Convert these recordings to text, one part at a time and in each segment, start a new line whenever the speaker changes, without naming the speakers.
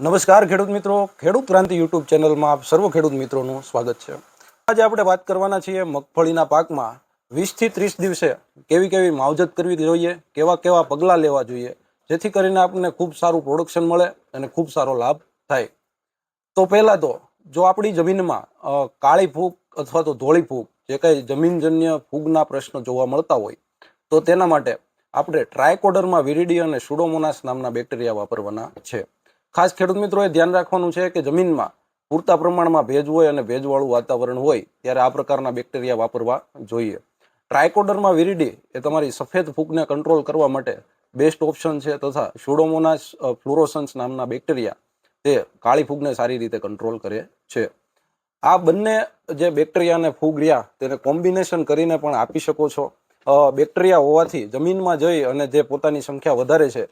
નમસ્કાર ખેડૂત મિત્રો. ખેડૂત ક્રાંતિ યુટ્યુબ ચેનલમાં આપ સર્વ ખેડૂત મિત્રોનું સ્વાગત છે. આજે આપણે વાત કરવાના છીએ મગફળીના પાકમાં વીસથી ત્રીસ દિવસે કેવી કેવી માવજત કરવી જોઈએ, કેવા કેવા પગલાં લેવા જોઈએ, જેથી કરીને આપણને ખૂબ સારું પ્રોડક્શન મળે અને ખૂબ સારો લાભ થાય. તો પહેલાં તો જો આપણી જમીનમાં કાળી ફૂગ અથવા તો ધોળી ફૂગ, જે કંઈ જમીનજન્ય ફૂગના પ્રશ્નો જોવા મળતા હોય, તો તેના માટે આપણે ટ્રાયકોડરમાં વિરીડી અને સુડોમોનાસ નામના બેક્ટેરિયા વાપરવાના છે. ખાસ ખેડૂત મિત્રોએ ધ્યાન રાખવાનું છે કે જમીનમાં પૂરતા પ્રમાણમાં ભેજ હોય અને ભેજવાળું વાતાવરણ હોય, ત્યારે આ પ્રકારના બેક્ટેરિયા વાપરવા જોઈએ. ટ્રાયકોડરમાં વિરીડી એ તમારી સફેદ ફૂગને કંટ્રોલ કરવા માટે બેસ્ટ ઓપ્શન છે તથા સુડોમોનાસ ફ્લોરોસન્સ નામના બેક્ટેરિયા તે કાળી ફૂગને સારી રીતે કંટ્રોલ કરે છે. આ બંને જે બેક્ટેરિયા અને ફૂગ રહ્યા, તેને કોમ્બિનેશન કરીને પણ આપી શકો છો. બેક્ટેરિયા હોવાથી જમીનમાં જઈ અને જે પોતાની સંખ્યા વધારે છે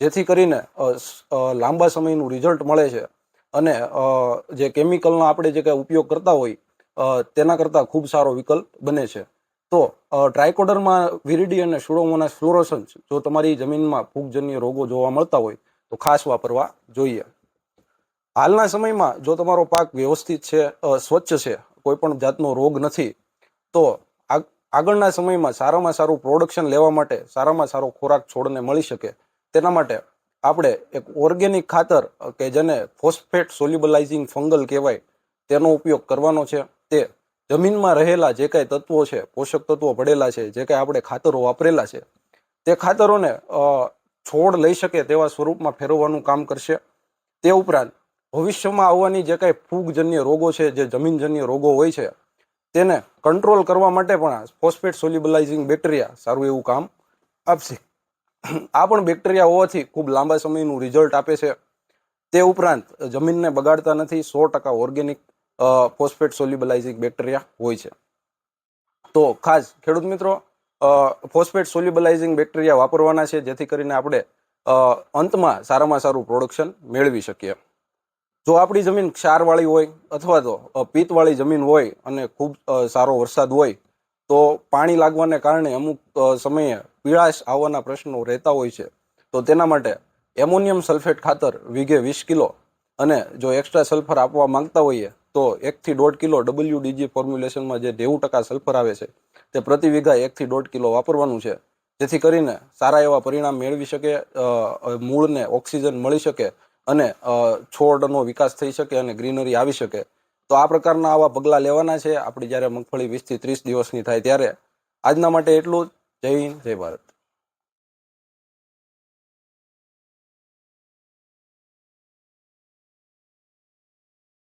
જેથી કરીને લાંબા સમયનું રિઝલ્ટ મળે છે. અને જે કેમિકલનો આપણે જે કંઈ ઉપયોગ કરતા હોય તેના કરતાં ખૂબ સારો વિકલ્પ બને છે. તો ટ્રાયકોડરમાં વિરીડી અને સુડોમોનાસ ફ્લોરોસન્સ જો તમારી જમીનમાં ફૂગજન્ય રોગો જોવા મળતા હોય, તો ખાસ વાપરવા જોઈએ. હાલના સમયમાં જો તમારો પાક વ્યવસ્થિત છે સ્વચ્છ છે, કોઈ પણ જાતનો રોગ નથી, તો આગ- આગળના સમયમાં સારામાં સારું પ્રોડક્શન લેવા માટે સારામાં સારો ખોરાક છોડને મળી શકે. તેના માટે આપણે એક ઓર્ગેનિક ખાતર કે જેને ફોસ્ફેટ સોલ્યુબલાઇઝિંગ ફંગલ કહેવાય, તેનો ઉપયોગ કરવાનો છે. તે જમીનમાં રહેલા જે કાંઈ તત્વો છે, પોષક તત્વો પડેલા છે, જે કાંઈ આપણે ખાતરો વાપરેલા છે, તે ખાતરોને છોડ લઈ શકે તેવા સ્વરૂપમાં ફેરવવાનું કામ કરશે. તે ઉપરાંત ભવિષ્યમાં આવવાની જે કાંઈ ફૂગજન્ય રોગો છે, જે જમીનજન્ય રોગો હોય છે, તેને કંટ્રોલ કરવા માટે પણ ફોસ્ફેટ સોલ્યુબલાઇઝિંગ બેક્ટેરિયા સારું એવું કામ આપશે. આ પણ બેક્ટેરિયા હોવાથી ખૂબ લાંબા સમયનું રિઝલ્ટ આપે છે. તે ઉપરાંત જમીનને બગાડતા નથી, સો ટકા ઓર્ગેનિક ફોસ્ફેટ સોલ્યુબલાઇઝિંગ બેક્ટેરિયા હોય છે. તો ખાસ ખેડૂત મિત્રો ફોસ્ફેટ સોલ્યુબલાઇઝિંગ બેક્ટેરિયા વાપરવાના છે, જેથી કરીને આપણે અંતમાં સારામાં સારું પ્રોડક્શન મેળવી શકીએ. જો આપણી જમીન ક્ષારવાળી હોય અથવા તો પિત્તવાળી જમીન હોય અને ખૂબ સારો વરસાદ હોય, તો પાણી લાગવાને કારણે અમુક સમયે પીળાશ આવવાના પ્રશ્નો રહેતા હોય છે, તો તેના માટે એમોનિયમ સલ્ફેટ ખાતર વીઘે વીસ કિલો અને જો એક્સ્ટ્રા સલ્ફર આપવા માંગતા હોઈએ, તો એકથી દોઢ કિલો ડબલ્યુડીજી ફોર્મ્યુલેશનમાં જે નેવું ટકા સલ્ફર આવે છે, તે પ્રતિ વીઘા એકથી દોઢ કિલો વાપરવાનું છે. જેથી કરીને સારા એવા પરિણામ મેળવી શકે મૂળને ઓક્સિજન મળી શકે અને છોડનો વિકાસ થઈ શકે અને ગ્રીનરી આવી શકે. તો આ પ્રકારના આવા પગલાં લેવાના છે. આપણી જ્યારે મગફળી વીસથી ત્રીસ દિવસની થાય ત્યારે. આજના માટે એટલું જ. જય હિન્દ જય ભારત.